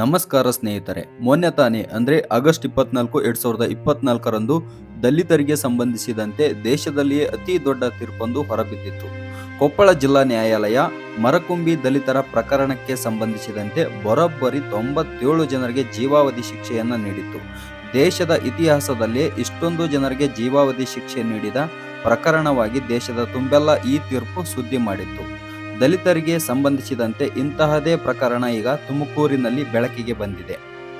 ನಮಸ್ಕಾರ ಸ್ನೇಹಿತರೆ, ಮೊನ್ನೆ ತಾನೇ, ಅಂದರೆ ಆಗಸ್ಟ್ ಇಪ್ಪತ್ನಾಲ್ಕು, ಎರಡು ಸಾವಿರದ ಇಪ್ಪತ್ನಾಲ್ಕರಂದು ದಲಿತರಿಗೆ ಸಂಬಂಧಿಸಿದಂತೆ ದೇಶದಲ್ಲಿಯೇ ಅತಿ ದೊಡ್ಡ ತೀರ್ಪೊಂದು ಹೊರಬಿದ್ದಿತ್ತು. ಕೊಪ್ಪಳ ಜಿಲ್ಲಾ ನ್ಯಾಯಾಲಯ ಮರಕುಂಬಿ ದಲಿತರ ಪ್ರಕರಣಕ್ಕೆ ಸಂಬಂಧಿಸಿದಂತೆ ಬರೋಬ್ಬರಿ ತೊಂಬತ್ತೇಳು ಜನರಿಗೆ ಜೀವಾವಧಿ ಶಿಕ್ಷೆಯನ್ನು ನೀಡಿತ್ತು. ದೇಶದ ಇತಿಹಾಸದಲ್ಲೇ ಇಷ್ಟೊಂದು ಜನರಿಗೆ ಜೀವಾವಧಿ ಶಿಕ್ಷೆ ನೀಡಿದ ಪ್ರಕರಣವಾಗಿ ದೇಶದ ತುಂಬೆಲ್ಲ ಈ ತೀರ್ಪು ಸುದ್ದಿ ಮಾಡಿತ್ತು. ದಲಿತರಿಗೆ ಸಂಬಂಧಿಸಿದಂತೆ ಇಂತಹದೇ ಪ್ರಕರಣ ಈಗ ತುಮಕೂರಿನಲ್ಲಿ ಬೆಳಕಿಗೆ ಬಂದಿದೆ.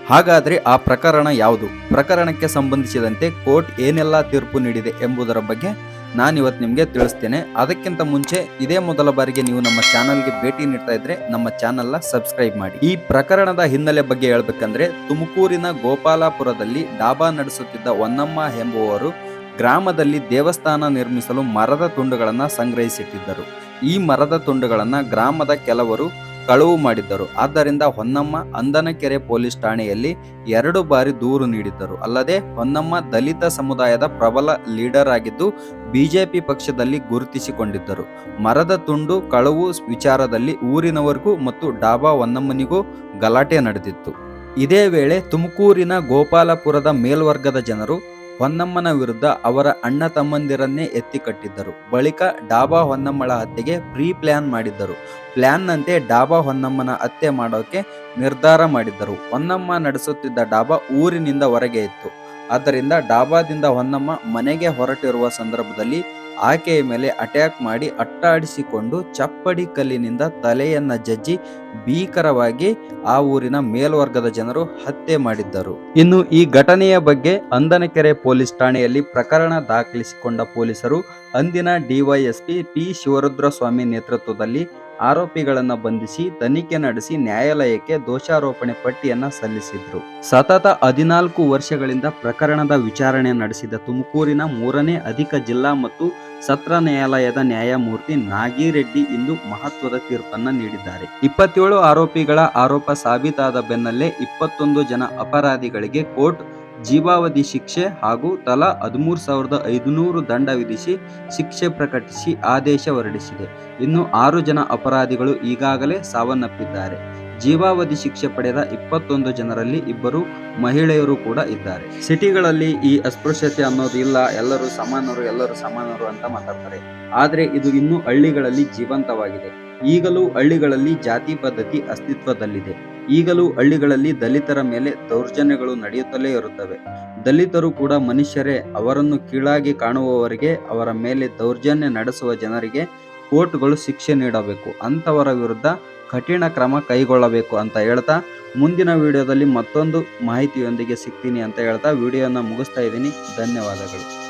ಹಾಗಾದರೆ ಆ ಪ್ರಕರಣ ಯಾವುದು? ಪ್ರಕರಣಕ್ಕೆ ಸಂಬಂಧಿಸಿದಂತೆ ಕೋರ್ಟ್ ಏನೆಲ್ಲ ತೀರ್ಪು ನೀಡಿದೆ ಎಂಬುದರ ಬಗ್ಗೆ ನಾನಿವತ್ತು ನಿಮಗೆ ತಿಳಿಸ್ತೇನೆ. ಅದಕ್ಕಿಂತ ಮುಂಚೆ ಇದೇ ಮೊದಲ ಬಾರಿಗೆ ನೀವು ನಮ್ಮ ಚಾನಲ್ಗೆ ಭೇಟಿ ನೀಡ್ತಾ ಇದ್ರೆ ನಮ್ಮ ಚಾನಲ್ನ ಸಬ್ಸ್ಕ್ರೈಬ್ ಮಾಡಿ. ಈ ಪ್ರಕರಣದ ಹಿನ್ನೆಲೆ ಬಗ್ಗೆ ಹೇಳ್ಬೇಕಂದ್ರೆ ತುಮಕೂರಿನ ಗೋಪಾಲಪುರದಲ್ಲಿ ಡಾಬಾ ನಡೆಸುತ್ತಿದ್ದ ಹೊನ್ನಮ್ಮ ಎಂಬುವವರು ಗ್ರಾಮದಲ್ಲಿ ದೇವಸ್ಥಾನ ನಿರ್ಮಿಸಲು ಮರದ ತುಂಡುಗಳನ್ನು ಸಂಗ್ರಹಿಸಿಟ್ಟಿದ್ದರು. ಈ ಮರದ ತುಂಡುಗಳನ್ನು ಗ್ರಾಮದ ಕೆಲವರು ಕಳುವು ಮಾಡಿದ್ದರು. ಆದ್ದರಿಂದ ಹೊನ್ನಮ್ಮ ಅಂದನಕೆರೆ ಪೊಲೀಸ್ ಠಾಣೆಯಲ್ಲಿ ಎರಡು ಬಾರಿ ದೂರು ನೀಡಿದ್ದರು. ಅಲ್ಲದೆ ಹೊನ್ನಮ್ಮ ದಲಿತ ಸಮುದಾಯದ ಪ್ರಬಲ ಲೀಡರ್ ಆಗಿದ್ದು ಬಿಜೆಪಿ ಪಕ್ಷದಲ್ಲಿ ಗುರುತಿಸಿಕೊಂಡಿದ್ದರು. ಮರದ ತುಂಡು, ಕಳುವು ವಿಚಾರದಲ್ಲಿ ಊರಿನವರಿಗೂ ಮತ್ತು ಡಾಬಾ ಹೊನ್ನಮ್ಮನಿಗೂ ಗಲಾಟೆ ನಡೆದಿತ್ತು. ಇದೇ ವೇಳೆ ತುಮಕೂರಿನ ಗೋಪಾಲಪುರದ ಮೇಲ್ವರ್ಗದ ಜನರು ಹೊನ್ನಮ್ಮನ ವಿರುದ್ಧ ಅವರ ಅಣ್ಣ ತಮ್ಮಂದಿರನ್ನೇ ಎತ್ತಿ ಕಟ್ಟಿದ್ದರು. ಬಳಿಕ ಡಾಬಾ ಹೊನ್ನಮ್ಮಳ ಹತ್ಯೆಗೆ ಪ್ರೀ ಪ್ಲಾನ್ ಮಾಡಿದ್ದರು. ಪ್ಲ್ಯಾನ್ನಂತೆ ಡಾಬಾ ಹೊನ್ನಮ್ಮನ ಹತ್ಯೆ ಮಾಡೋಕೆ ನಿರ್ಧಾರ ಮಾಡಿದ್ದರು. ಹೊನ್ನಮ್ಮ ನಡೆಸುತ್ತಿದ್ದ ಡಾಬಾ ಊರಿನಿಂದ ಹೊರಗೆ ಇತ್ತು. ಆದ್ದರಿಂದ ಡಾಬಾದಿಂದ ಹೊನ್ನಮ್ಮ ಮನೆಗೆ ಹೊರಟಿರುವ ಸಂದರ್ಭದಲ್ಲಿ ಆಕೆಯ ಮೇಲೆ ಅಟ್ಯಾಕ್ ಮಾಡಿ ಅಟ್ಟಾಡಿಸಿಕೊಂಡು ಚಪ್ಪಡಿ ಕಲ್ಲಿನಿಂದ ತಲೆಯನ್ನ ಜಜ್ಜಿ ಭೀಕರವಾಗಿ ಆ ಊರಿನ ಮೇಲ್ವರ್ಗದ ಜನರು ಹತ್ಯೆ ಮಾಡಿದ್ದರು. ಇನ್ನು ಈ ಘಟನೆಯ ಬಗ್ಗೆ ಅಂದನಕೆರೆ ಪೊಲೀಸ್ ಠಾಣೆಯಲ್ಲಿ ಪ್ರಕರಣ ದಾಖಲಿಸಿಕೊಂಡ ಪೊಲೀಸರು ಅಂದಿನ ಡಿವೈಎಸ್ಪಿ ಪಿ ಶಿವರುದ್ರ ಸ್ವಾಮಿ ನೇತೃತ್ವದಲ್ಲಿ ಆರೋಪಿಗಳನ್ನು ಬಂಧಿಸಿ ತನಿಖೆ ನಡೆಸಿ ನ್ಯಾಯಾಲಯಕ್ಕೆ ದೋಷಾರೋಪಣೆ ಪಟ್ಟಿಯನ್ನ ಸಲ್ಲಿಸಿದ್ರು. ಸತತ ಹದಿನಾಲ್ಕು ವರ್ಷಗಳಿಂದ ಪ್ರಕರಣದ ವಿಚಾರಣೆ ನಡೆಸಿದ ತುಮಕೂರಿನ ಮೂರನೇ ಅಧಿಕ ಜಿಲ್ಲಾ ಮತ್ತು ಸತ್ರ ನ್ಯಾಯಾಲಯದ ನ್ಯಾಯಮೂರ್ತಿ ನಾಗಿರೆಡ್ಡಿ ಇಂದು ಮಹತ್ವದ ತೀರ್ಪನ್ನು ನೀಡಿದ್ದಾರೆ. ಇಪ್ಪತ್ತೇಳು ಆರೋಪಿಗಳ ಆರೋಪ ಸಾಬೀತಾದ ಬೆನ್ನಲ್ಲೇ ಇಪ್ಪತ್ತೊಂದು ಜನ ಅಪರಾಧಿಗಳಿಗೆ ಕೋರ್ಟ್ ಜೀವಾವಧಿ ಶಿಕ್ಷೆ ಹಾಗೂ ತಲಾ ಹದಿಮೂರು ಸಾವಿರದ ಐದುನೂರು ದಂಡ ವಿಧಿಸಿ ಶಿಕ್ಷೆ ಪ್ರಕಟಿಸಿ ಆದೇಶ ಹೊರಡಿಸಿದೆ. ಇನ್ನು ಆರು ಜನ ಅಪರಾಧಿಗಳು ಈಗಾಗಲೇ ಸಾವನ್ನಪ್ಪಿದ್ದಾರೆ. ಜೀವಾವಧಿ ಶಿಕ್ಷೆ ಪಡೆದ ಇಪ್ಪತ್ತೊಂದು ಜನರಲ್ಲಿ ಇಬ್ಬರು ಮಹಿಳೆಯರು ಕೂಡ ಇದ್ದಾರೆ. ಸಿಟಿಗಳಲ್ಲಿ ಈ ಅಸ್ಪೃಶ್ಯತೆ ಅನ್ನೋದು ಇಲ್ಲ, ಎಲ್ಲರೂ ಸಮಾನರು ಎಲ್ಲರೂ ಸಮಾನರು ಅಂತ ಮಾತಾಡ್ತಾರೆ. ಆದರೆ ಇದು ಇನ್ನೂ ಹಳ್ಳಿಗಳಲ್ಲಿ ಜೀವಂತವಾಗಿದೆ. ಈಗಲೂ ಹಳ್ಳಿಗಳಲ್ಲಿ ಜಾತಿ ಪದ್ಧತಿ ಅಸ್ತಿತ್ವದಲ್ಲಿದೆ. ಈಗಲೂ ಹಳ್ಳಿಗಳಲ್ಲಿ ದಲಿತರ ಮೇಲೆ ದೌರ್ಜನ್ಯಗಳು ನಡೆಯುತ್ತಲೇ ಇರುತ್ತವೆ. ದಲಿತರು ಕೂಡ ಮನುಷ್ಯರೇ, ಅವರನ್ನು ಕೀಳಾಗಿ ಕಾಣುವವರಿಗೆ, ಅವರ ಮೇಲೆ ದೌರ್ಜನ್ಯ ನಡೆಸುವ ಜನರಿಗೆ ಕೋರ್ಟ್ಗಳು ಶಿಕ್ಷೆ ನೀಡಬೇಕು. ಅಂಥವರ ವಿರುದ್ಧ ಕಠಿಣ ಕ್ರಮ ಕೈಗೊಳ್ಳಬೇಕು ಅಂತ ಹೇಳ್ತಾ ಮುಂದಿನ ವಿಡಿಯೋದಲ್ಲಿ ಮತ್ತೊಂದು ಮಾಹಿತಿಯೊಂದಿಗೆ ಸಿಗ್ತೀನಿ ಅಂತ ಹೇಳ್ತಾ ವಿಡಿಯೋನ ಮುಗಿಸ್ತಾ ಇದ್ದೀನಿ. ಧನ್ಯವಾದಗಳು.